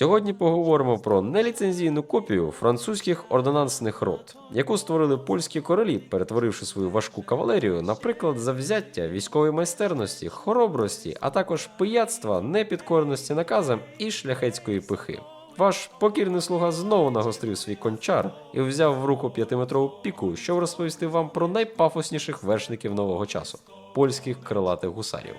Сьогодні поговоримо про неліцензійну копію французьких ордонансних рот, яку створили польські королі, перетворивши свою важку кавалерію, наприклад, завзяття, військової майстерності, хоробрості, а також пияцтва, непідкореності наказам і шляхетської пихи. Ваш покірний слуга знову нагострив свій кончар і взяв в руку п'ятиметрову піку, щоб розповісти вам про найпафосніших вершників нового часу польських крилатих гусарів.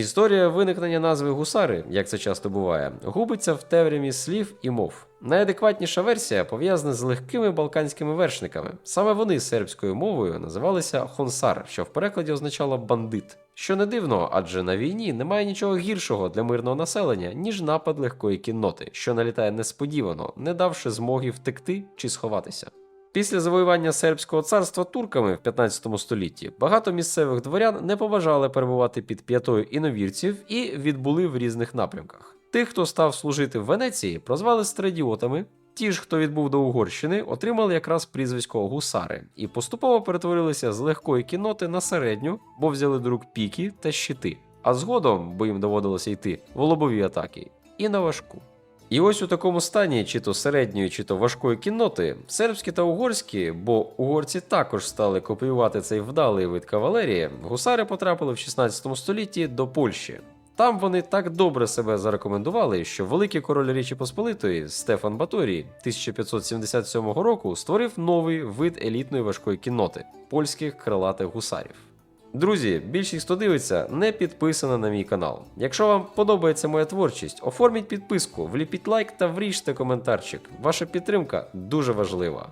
Історія виникнення назви гусари, як це часто буває, губиться в темряві слів і мов. Найадекватніша версія пов'язана з легкими балканськими вершниками. Саме вони сербською мовою називалися хонсар, що в перекладі означало бандит. Що не дивно, адже на війні немає нічого гіршого для мирного населення, ніж напад легкої кінноти, що налітає несподівано, не давши змоги втекти чи сховатися. Після завоювання сербського царства турками в 15 столітті багато місцевих дворян не побажали перебувати під п'ятою іновірців і відбули в різних напрямках. Тих, хто став служити в Венеції, прозвали страдіотами. Ті ж, хто відбув до Угорщини, отримали якраз прізвисько гусари і поступово перетворилися з легкої кінноти на середню, бо взяли до рук піки та щити, а згодом, бо їм доводилося йти в лобові атаки, і на важку. І ось у такому стані, чи то середньої, чи то важкої кінноти, сербські та угорські, бо угорці також стали копіювати цей вдалий вид кавалерії, гусари потрапили в 16 столітті до Польщі. Там вони так добре себе зарекомендували, що великий король Річі Посполитої Стефан Баторій 1577 року створив новий вид елітної важкої кінноти польських крилатих гусарів. Друзі, більшість, хто дивиться, не підписана на мій канал. Якщо вам подобається моя творчість, оформіть підписку, вліпіть лайк та вріжте коментарчик. Ваша підтримка дуже важлива.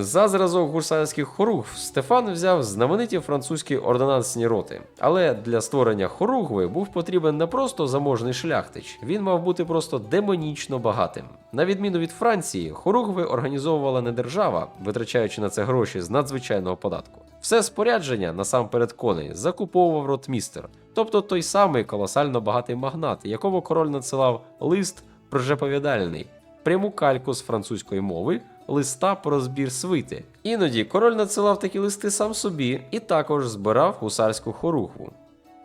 За зразок гурсарських хоругв Стефан взяв знамениті французькі ордонансні роти. Але для створення хоругви був потрібен не просто заможний шляхтич, він мав бути просто демонічно багатим. На відміну від Франції, хоругви організовувала не держава, витрачаючи на це гроші з надзвичайного податку. Все спорядження, насамперед коней, закуповував ротмістер, тобто той самий колосально багатий магнат, якому король надсилав лист прожеповідальний, пряму кальку з французької мови листа про збір свити. Іноді король надсилав такі листи сам собі і також збирав гусарську хоругву.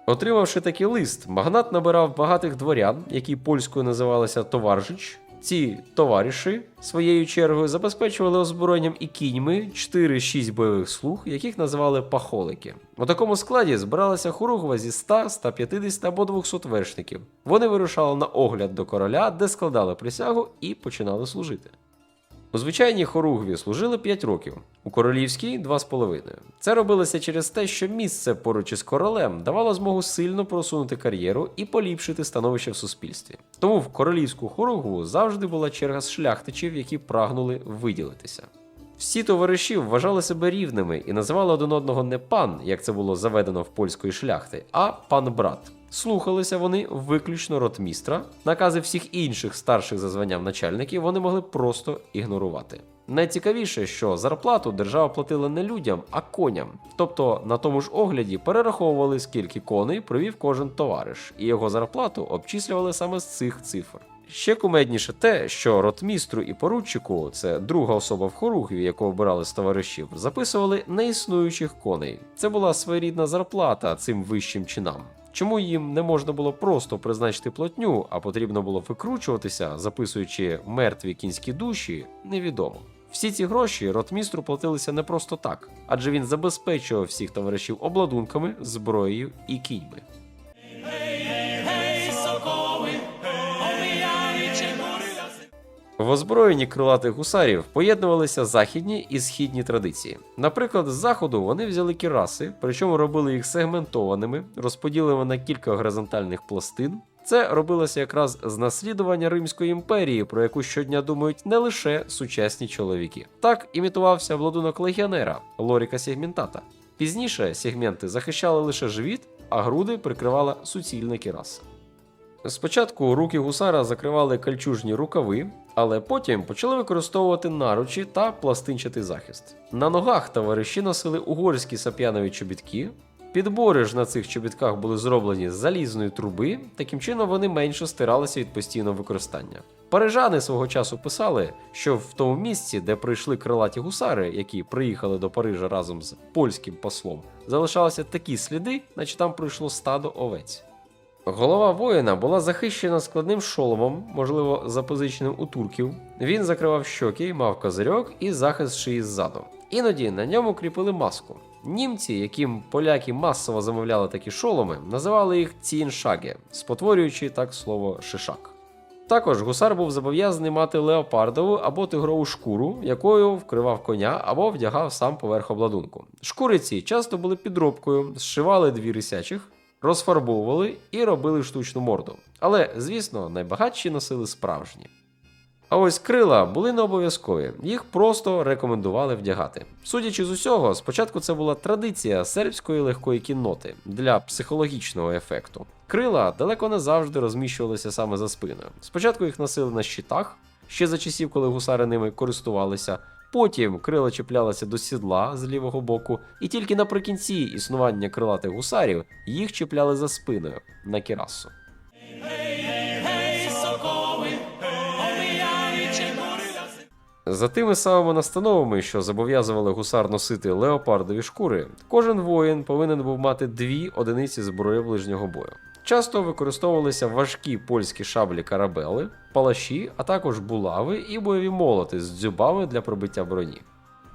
Отримавши такий лист, магнат набирав багатих дворян, які польською називалися товаржич. Ці товариші своєю чергою забезпечували озброєнням і кіньми 4-6 бойових слуг, яких називали пахолики. У такому складі збиралася хоругва зі 100, 150 або 200 вершників. Вони вирушали на огляд до короля, де складали присягу і починали служити. У звичайній хоругві служили 5 років, у королівській 2,5. Це робилося через те, що місце поруч із королем давало змогу сильно просунути кар'єру і поліпшити становище в суспільстві. Тому в королівську хоругву завжди була черга з шляхтичів, які прагнули виділитися. Всі товариші вважали себе рівними і називали один одного не пан, як це було заведено в польської шляхти, а пан-брат. Слухалися вони виключно ротмістра, накази всіх інших старших за званням начальників вони могли просто ігнорувати. Найцікавіше, що зарплату держава платила не людям, а коням. Тобто на тому ж огляді перераховували, скільки коней провів кожен товариш, і його зарплату обчислювали саме з цих цифр. Ще кумедніше те, що ротмістру і поручику, це друга особа в хоругві, яку обирали з товаришів, записували неіснуючих коней. Це була своєрідна зарплата цим вищим чинам. Чому їм не можна було просто призначити платню, а потрібно було викручуватися, записуючи мертві кінські душі, невідомо. Всі ці гроші ротмістру платилися не просто так, адже він забезпечував всіх товаришів обладунками, зброєю і кіньми. В озброєнні крилатих гусарів поєднувалися західні і східні традиції. Наприклад, з заходу вони взяли кіраси, причому робили їх сегментованими, розподілені на кілька горизонтальних пластин. Це робилося якраз з наслідування Римської імперії, про яку щодня думають не лише сучасні чоловіки. Так імітувався владунок легіонера Лоріка Сегментата. Пізніше сегменти захищали лише живіт, а груди прикривала суцільна кіраса. Спочатку руки гусара закривали кальчужні рукави, але потім почали використовувати наручі та пластинчатий захист. На ногах товариші носили угорські сап'янові чобітки, Підбори ж на цих чобітках були зроблені з залізної труби, таким чином вони менше стиралися від постійного використання. Парижани свого часу писали, що в тому місці, де прийшли крилаті гусари, які приїхали до Парижа разом з польським послом, залишалися такі сліди, наче там пройшло стадо овець. Голова воїна була захищена складним шоломом, можливо, запозиченим у турків. Він закривав щоки, мав козирьок і захист шиї ззаду. Іноді на ньому кріпили маску. Німці, яким поляки масово замовляли такі шоломи, називали їх ціншаги, спотворюючи так слово шишак. Також гусар був зобов'язаний мати леопардову або тигрову шкуру, якою вкривав коня або вдягав сам поверх обладунку. Шкури ці часто були підробкою, зшивали дві рисячих, розфарбовували і робили штучну морду. Але, звісно, найбагатші носили справжні. А ось крила були не обов'язкові, їх просто рекомендували вдягати. Судячи з усього, спочатку це була традиція сербської легкої кінноти для психологічного ефекту. Крила далеко не завжди розміщувалися саме за спиною. Спочатку їх носили на щитах, ще за часів, коли гусари ними користувалися. Потім крила чіплялися до сідла з лівого боку, і тільки наприкінці існування крилатих гусарів їх чіпляли за спиною на кірасу. За тими самими настановами, що зобов'язували гусар носити леопардові шкури, кожен воїн повинен був мати дві одиниці зброї ближнього бою. Часто використовувалися важкі польські шаблі карабели, палаші, а також булави і бойові молоти з дзюбами для пробиття броні.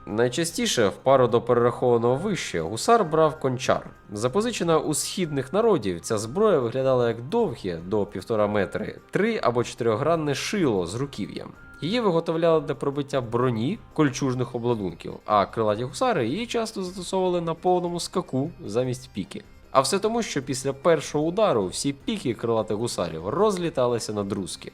Найчастіше в пару до перерахованого вище гусар брав кончар. Запозичена у східних народів, ця зброя виглядала як довге до півтора метри, три або чотирьохгранне шило з руків'ям. Її виготовляли для пробиття броні кольчужних обладунків, а крилаті гусари її часто застосовували на повному скаку замість піки. А все тому, що після першого удару всі піки крилатих гусарів розліталися на друзки.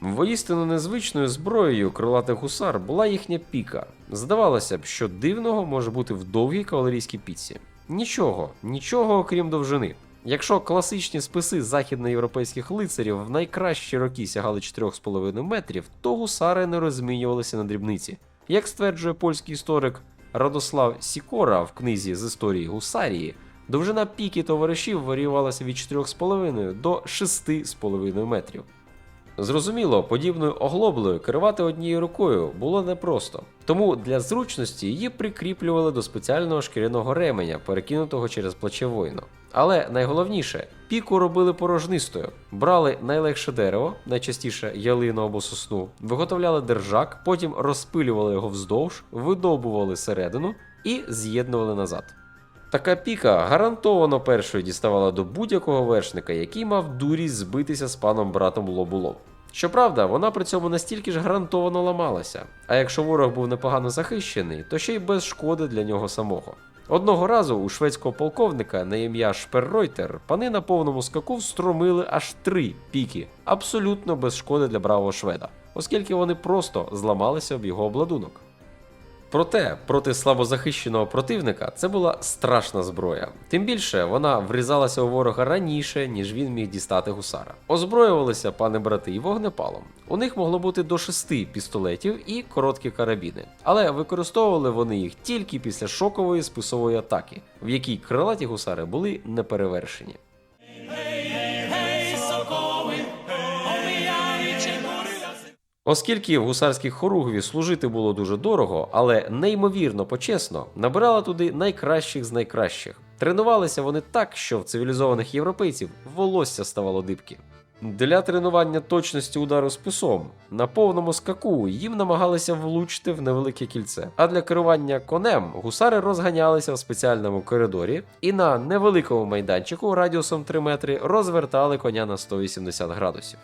Воістину незвичною зброєю крилатих гусар була їхня піка. Здавалося б, що дивного може бути в довгій кавалерійській піці. Нічого, нічого окрім довжини. Якщо класичні списи західноєвропейських лицарів в найкращі роки сягали 4,5 метрів, то гусари не розмінювалися на дрібниці. Як стверджує польський історик Радослав Сікора в книзі з історії гусарії, довжина піки товаришів варіювалася від 4,5 до 6,5 метрів. Зрозуміло, подібною оглоблею керувати однією рукою було непросто, тому для зручності її прикріплювали до спеціального шкіряного ременя, перекинутого через плече воїна. Але найголовніше, піку робили порожнистою, брали найлегше дерево, найчастіше ялину або сосну, виготовляли держак, потім розпилювали його вздовж, видобували середину і з'єднували назад. Така піка гарантовано першою діставала до будь-якого вершника, який мав дурість збитися з паном братом лоб. Щоправда, вона при цьому настільки ж гарантовано ламалася, а якщо ворог був непогано захищений, то ще й без шкоди для нього самого. Одного разу у шведського полковника на ім'я Шперройтер пани на повному скаку встромили аж три піки, абсолютно без шкоди для бравого шведа, оскільки вони просто зламалися об його обладунок. Проте проти слабозахищеного противника це була страшна зброя. Тим більше вона врізалася у ворога раніше, ніж він міг дістати гусара. Озброювалися пани брати і вогнепалом. У них могло бути до шести пістолетів і короткі карабіни, але використовували вони їх тільки після шокової списової атаки, в якій крилаті гусари були неперевершені. Оскільки в гусарській хоругві служити було дуже дорого, але неймовірно почесно, набирали туди найкращих з найкращих. Тренувалися вони так, що в цивілізованих європейців волосся ставало дибки. Для тренування точності удару списом на повному скаку їм намагалися влучити в невелике кільце. А для керування конем гусари розганялися в спеціальному коридорі і на невеликому майданчику радіусом 3 метри розвертали коня на 180 градусів.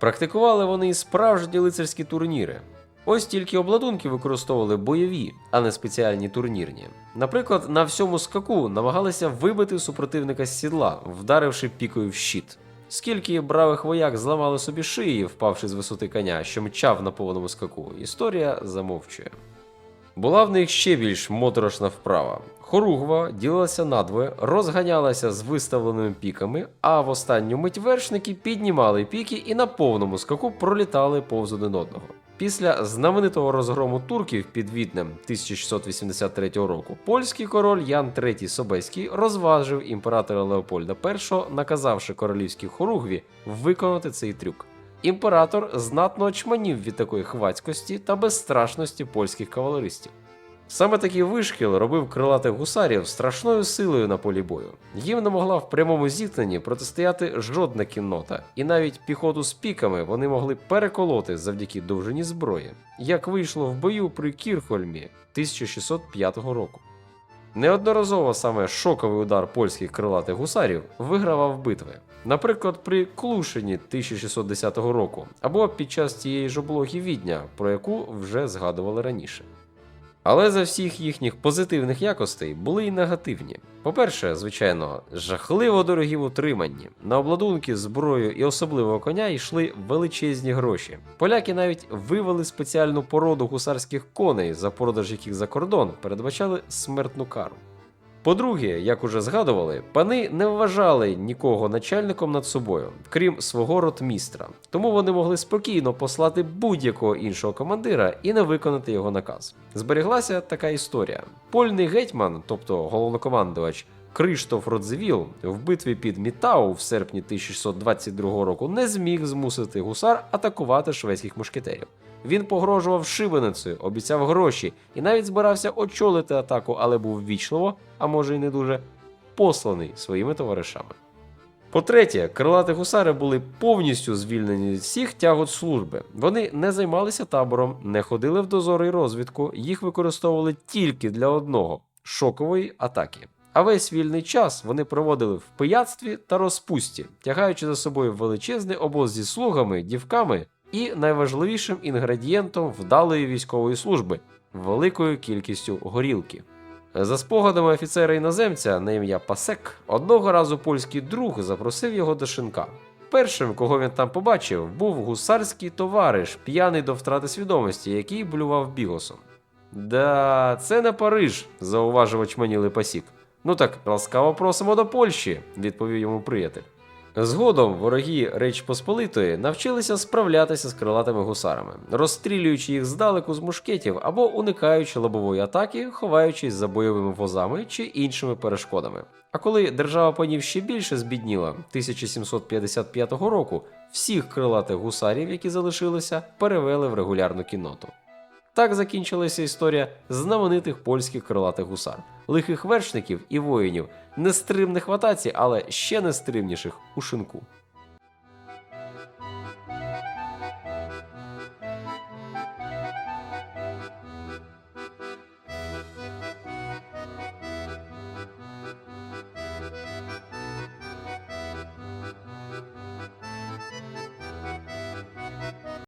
Практикували вони і справжні лицарські турніри. Ось тільки обладунки використовували бойові, а не спеціальні турнірні. Наприклад, на всьому скаку намагалися вибити супротивника з сідла, вдаривши пікою в щит. Скільки бравих вояк зламали собі шиї, впавши з висоти коня, що мчав на повному скаку, історія замовчує. Була в них ще більш моторошна вправа. Хоругва ділилася надвоє, розганялася з виставленими піками, а в останню мить вершники піднімали піки і на повному скаку пролітали повз один одного. Після знаменитого розгрому турків під Віднем 1683 року польський король Ян III Собеський розважив імператора Леопольда І, наказавши королівській хоругві виконати цей трюк. Імператор знатно очманів від такої хвацькості та безстрашності польських кавалеристів. Саме такий вишкіл робив крилатих гусарів страшною силою на полі бою. Їм не могла в прямому зіткненні протистояти жодна кіннота, і навіть піхоту з піками вони могли переколоти завдяки довжині зброї, як вийшло в бою при Кірхольмі 1605 року. Неодноразово саме шоковий удар польських крилатих гусарів вигравав битви, наприклад, при Клушині 1610 року, або під час тієї ж облоги Відня, про яку вже згадували раніше. Але за всіх їхніх позитивних якостей були й негативні. По-перше, звичайно, жахливо дорогі в утриманні. На обладунки, зброю і особливого коня йшли величезні гроші. Поляки навіть вивели спеціальну породу гусарських коней, за продаж яких за кордон передбачали смертну кару. По-друге, як уже згадували, пани не вважали нікого начальником над собою, крім свого ротмістра, тому вони могли спокійно послати будь-якого іншого командира і не виконати його наказ. Зберіглася така історія: польний гетьман, тобто головнокомандувач Криштоф Родзевіл, в битві під Мітау в серпні 1622 року не зміг змусити гусар атакувати шведських мушкетерів. Він погрожував шибеницею, обіцяв гроші і навіть збирався очолити атаку, але був вічливо, а може й не дуже, посланий своїми товаришами. По-третє, крилаті гусари були повністю звільнені від всіх тягот служби. Вони не займалися табором, не ходили в дозори й розвідку, їх використовували тільки для одного шокової атаки. А весь вільний час вони проводили в пияцтві та розпусті, тягаючи за собою величезний обоз зі слугами, дівками і найважливішим інгредієнтом вдалої військової служби великою кількістю горілки. За спогадами офіцера іноземця на ім'я Пасек, одного разу польський друг запросив його до шинка. Першим, кого він там побачив, був гусарський товариш, п'яний до втрати свідомості, який блював бігосом. Да, це не Париж, зауважив очманілий пасік. Ну так, ласкаво просимо до Польщі, відповів йому приятель. Згодом вороги Речі Посполитої навчилися справлятися з крилатими гусарами, розстрілюючи їх здалеку з мушкетів або уникаючи лобової атаки, ховаючись за бойовими возами чи іншими перешкодами. А коли держава панів ще більше збідніла 1755 року, всіх крилатих гусарів, які залишилися, перевели в регулярну кінноту. Так закінчилася історія знаменитих польських крилатих гусар, лихих вершників і воїнів, нестримних в атаці, але ще нестримніших у шинку.